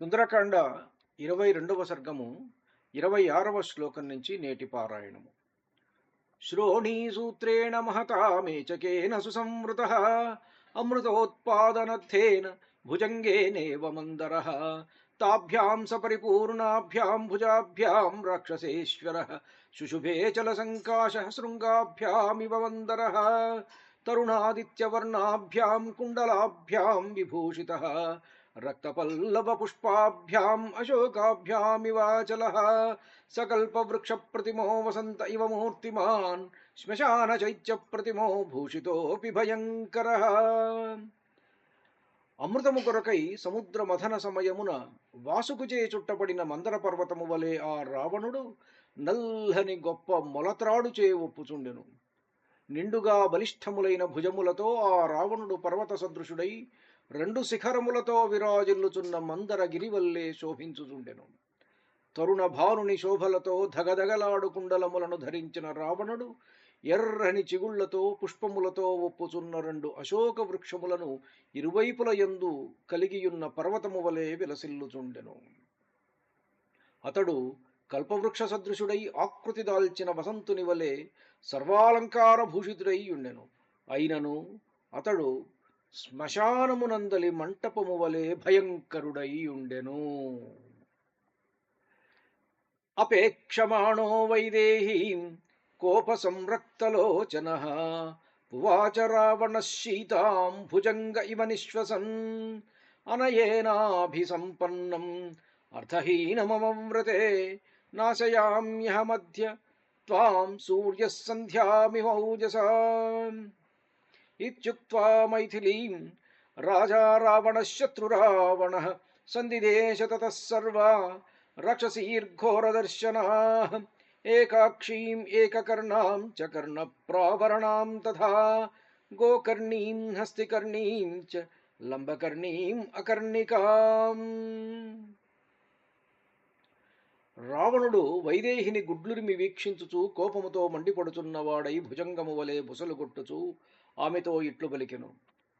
సుందరకాండ ఇరవై రెండవ సర్గము ఇరవై ఆరవ శ్లోకం నుంచి నేటి పారాయణము. శ్రోణీసూత్రేణ మహతా మేచకేన సుసంవృత అమృతోత్పాదనర్థేన భుజంగేనేవ మందర తాభ్యాం సపరిపూర్ణాభ్యాం భుజాభ్యాం రాక్షసేశ్వర శుశుభే చల సంకాశ శృంగాభ్యామివ మందర తరుణాదిత్యవర్ణాభ్యాం కుండలాభ్యాం విభూషిత రక్తపల్లవపుష్పాభ్యాం అశోకాభ్యామివాచలः సకల్పవృక్షప్రతిమో వసంత ఇవ మూర్తిమాన్ శ్మశానచైత్యప్రతిమో భూషితోపి భయంకరः అమృతము కొరకై సముద్ర మథన సమయమున వాసుకుచే చుట్టబడిన మందర పర్వతము వలె ఆ రావణుడు నల్లని గొప్ప మొలత్రాడుచే ఒప్పుచుండెను. నిండుగా బలిష్టములైన భుజములతో ఆ రావణుడు పర్వత సదృశుడై రెండు శిఖరములతో విరాజిల్లుచున్న మందర గిరివల్లే శోభించుచుండెను. తరుణ భానుని శోభలతో ధగధగలాడు కుండలములను ధరించిన రావణుడు ఎర్రని చిగుళ్ళతో పుష్పములతో ఒప్పుచున్న రెండు అశోక వృక్షములను ఇరువైపుల యందు కలిగియున్న పర్వతము వలె విలసిల్లుచుండెను. అతడు కల్పవృక్ష సదృశుడై ఆకృతి దాల్చిన వసంతుని వలె సర్వాలంకార భూషితుడై ఉండెను అయినను అతడు శ్మశానమునందలి మంటపము వలె భయంకరుడై ఉండెను అపేక్షమాణో వైదేహీం కోప సంరక్తలోచన ఉవాచ రావణ శీతాం భుజంగ ఇవ నిశ్వసన్ అనయేనాభిసంపన్నం అర్థహీనమవ్రతే నాశయామ్యహ మధ్య త్వాం సూర్యసంధ్యామిమౌజసా ఇత్యుక్త్వా మైథిలీం రాజా రావణः శత్రురావణः సందిదేశ తతः సర్వా రక్షసీర్ఘోరదర్శనాः ఏకాక్షీం ఏకకర్ణాం చ కర్ణప్రావరణాం తథా గోకర్ణీం హస్తికర్ణీం చ లంబకర్ణీం అకర్ణికాం రావణుడు వైదేహిని గుడ్లురిమి వీక్షించుచు కోపముతో మండిపడుచున్నవాడై భుజంగము వలె బుసలు బుసలుగొట్టుచు ఆమెతో ఇట్లు పలికెను.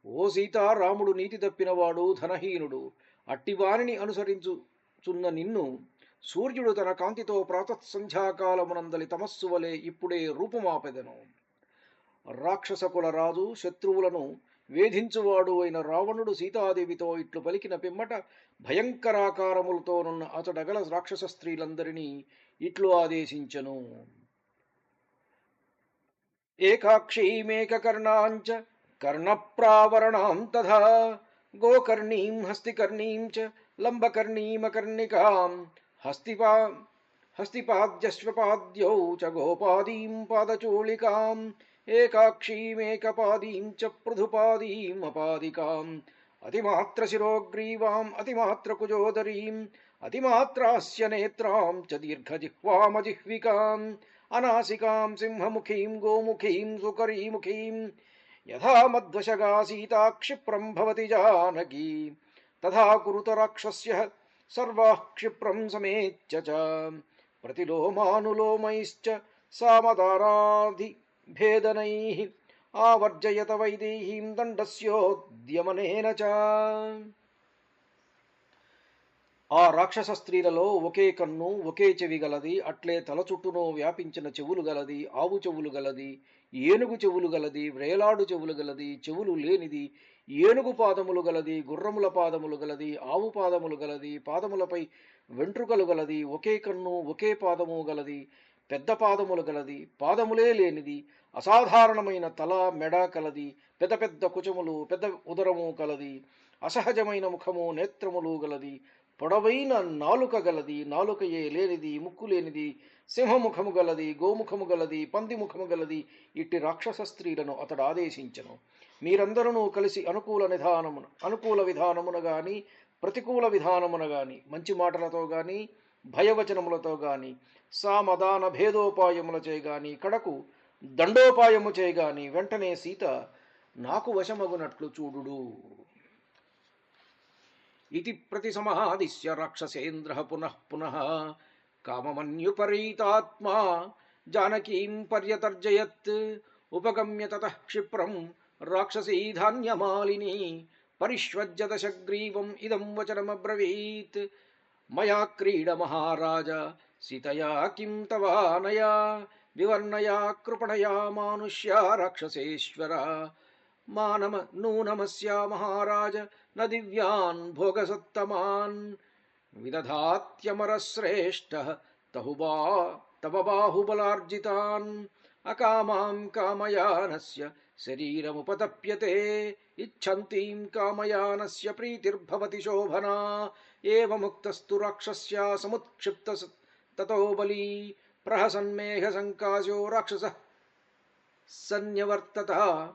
ఓ సీతారాముడు నీతి తప్పినవాడు ధనహీనుడు. అట్టివానిని అనుసరించుచున్న నిన్ను సూర్యుడు తన కాంతితో ప్రాతత్సంధ్యాకాలమునందలి తమస్సు వలె ఇప్పుడే రూపుమాపెదను. రాక్షసకుల రాజు శత్రువులను వేధించువాడు అయిన రావణుడు సీతాదేవితో ఇట్లు పలికిన పిమ్మట భయంకరాకారములతోనున్న అతడగల రాక్షస స్త్రీలందరినీ ఇట్లు ఆదేశించను. एकाक्षीमेककर्णाञ्च कर्णप्रावरणां तथा गोकर्णीं हस्तिकर्णीं च लम्बकर्णीमकर्णिकां हस्तिपा, हस्तिपाद्यश्वपाद्यौ च गोपादीं पादचूलिकाम् एकाक्षीमेकपादीं च पृथुपादीमपादिकाम् अतिमात्रशिरोग्रीवाम्, अतिमात्रकुजोदरीम् अतिमात्रास्य नेत्रां च दीर्घजिह्वामजिह्विकाम् अनासिकां सिंहमुखीं गोमुखीं सुकरीमुखीं। यथा मध्वशगा सीता क्षिप्रं भवति जानकी। तथा कुरुतराक्षस्यः सर्वाः क्षिप्रं समेत्य च। प्रतिलोमानुलोमैश्च सामताराधिभेदनैः आवर्जयत वैदेहीं दण्डस्योद्यमनेन च। ఆ రాక్షస స్త్రీలలో ఒకే కన్ను ఒకే చెవి గలది అట్లే తల చుట్టూనో వ్యాపించిన చెవులు గలది ఆవు చెవులు గలది ఏనుగు చెవులు గలది వ్రేలాడు చెవులు గలది చెవులు లేనిది ఏనుగు పాదములు గలది గుర్రముల పాదములు గలది ఆవు పాదములు గలది పాదములపై వెంట్రుకలు గలది ఒకే కన్ను ఒకే పాదము గలది పెద్ద పాదములు గలది పాదములే లేనిది అసాధారణమైన తల మెడ కలది పెద్ద పెద్ద కుచములు పెద్ద ఉదరము కలది అసహజమైన ముఖము నేత్రములు గలది పొడవైన నాలుక గలది నాలుకయే లేనిది ముక్కు లేనిది సింహముఖము గలది గోముఖము గలది పంది ముఖము గలది ఇట్టి రాక్షస స్త్రీలను అతడు ఆదేశించను. మీరందరూ కలిసి అనుకూల నిధానమున అనుకూల విధానమున గాని ప్రతికూల విధానమున గాని మంచి మాటలతో గాని భయవచనములతో గాని సామదాన భేదోపాయముల చేయగాని కడకు దండోపాయము చేయగాని వెంటనే సీత నాకు వశమగునట్లు చూడుడు. इति प्रतिसमादिश्य राक्षसेन्द्रः पुनः पुनः काममन्युपरीतात्मा जानकीं पर्यतर्जयत्। उपगम्य ततः क्षिप्रम् राक्षसी धान्यमालिनी परिष्वज्य दशग्रीवम् इदम् वचनमब्रवीत्। मया क्रीड महाराज सितया किं तवानया विवर्णया कृपणया मानुष्या राक्षसेश्वर। मा नम नूनमस्या महाराज, न दिव्यान् विदधात्यमर श्रेष्ठ तहुबा तव बाहुबलार्जितान्। अकामां कामयानस्य शरीरमुपतप्यते, इच्छन्तीं कामयानस्य प्रीतिर्भवति शोभना। एवमुक्तस्तु राक्षस्या समुत्क्षिप्त ततो बली, प्रहसन्मेघसङ्काशो राक्षसः। सन्यवर्ततः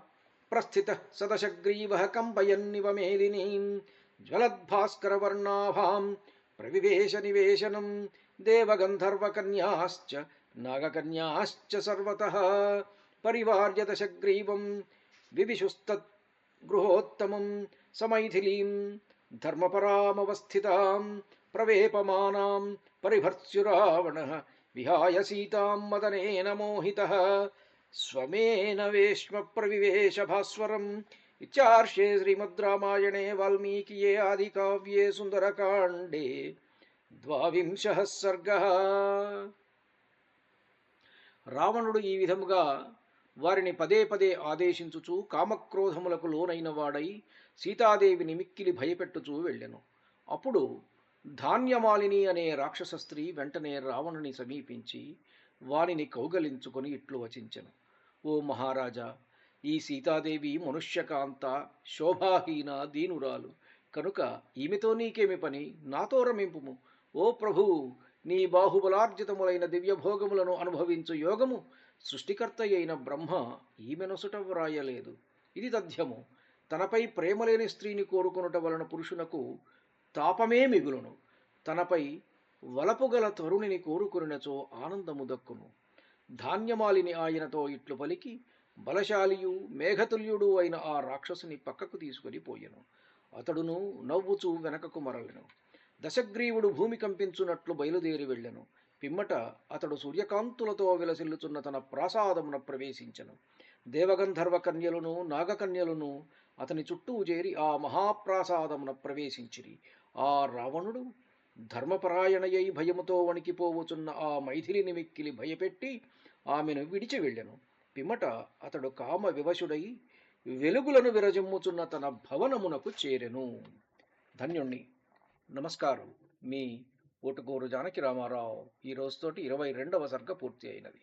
प्रस्थितः सदशग्रीवः कम्पयन्निव मेदिनीम् ज्वलद्भास्करवर्णाभाम् प्रविवेशनिवेशनम् देवगन्धर्वकन्याश्च नागकन्याश्च सर्वतः। परिवार्यदशग्रीवं विविशुस्तद्गृहोत्तमम् समैथिलीम् धर्मपरामवस्थिताम् प्रवेपमानाम् परिभर्त्सुरावणः विहाय सीताम् मदनेन मोहितः। స్వమేన వేష్మ ప్రవివేశ భాస్వరం ఇత్యార్షే శ్రీమద్ రామాయణే వాల్మీకియే ఆదికావ్యే సుందరకాండే ద్వావింశ సర్గ. రావణుడు ఈ విధముగా వారిని పదే పదే ఆదేశించుచు కామక్రోధములకు లోనైన వాడై సీతాదేవిని మిక్కిలి భయపెట్టుచూ వెళ్ళెను. అప్పుడు ధాన్యమాలిని అనే రాక్షస స్త్రీ వెంటనే రావణుని సమీపించి వానిని కౌగలించుకొని ఇట్లు వచించెను. ఓ మహారాజా ఈ సీతాదేవి మనుష్యకాంత శోభాహీన దీనురాలు. కనుక ఈమెతో నీకేమి పని? నాతో రమింపుము. ఓ ప్రభువు నీ బాహుబలార్జితములైన దివ్యభోగములను అనుభవించు యోగము. సృష్టికర్త అయిన బ్రహ్మ ఈమెనొసుట వ్రాయలేదు. ఇది తథ్యము. తనపై ప్రేమలేని స్త్రీని కోరుకొనుట వలన పురుషునకు తాపమే మిగులును. తనపై వలపుగల తరుణిని కోరుకునినచో ఆనందము దక్కును. ధాన్యమాలిని ఆయనతో ఇట్లు పలికి బలశాలియు మేఘతుల్యుడు అయిన ఆ రాక్షసుని పక్కకు తీసుకొని పోయెను. అతడును నవ్వుచూ వెనకకు మరలెను. దశగ్రీవుడు భూమి కంపించున్నట్లు బయలుదేరి వెళ్ళెను. పిమ్మట అతడు సూర్యకాంతులతో విలసిల్లుచున్న తన ప్రాసాదమున ప్రవేశించెను. దేవగంధర్వ కన్యలను నాగకన్యలను అతని చుట్టూ చేరి ఆ మహాప్రాసాదమున ప్రవేశించిరి. ఆ రావణుడు ధర్మపరాయణయై భయముతో వణికిపోవుచున్న ఆ మైథిలిని మిక్కిలి భయపెట్టి ఆమెను విడిచి వెళ్ళెను. పిమ్మట అతడు కామ వివశుడై వెలుగులను విరజిమ్ముచున్న తన భవనమునకు చేరెను. ధన్యుణ్ణి. నమస్కారం. మీ ఓటుగోరు జానకి రామారావు. ఈ రోజుతోటి ఇరవై రెండవ సర్గ పూర్తి అయినది.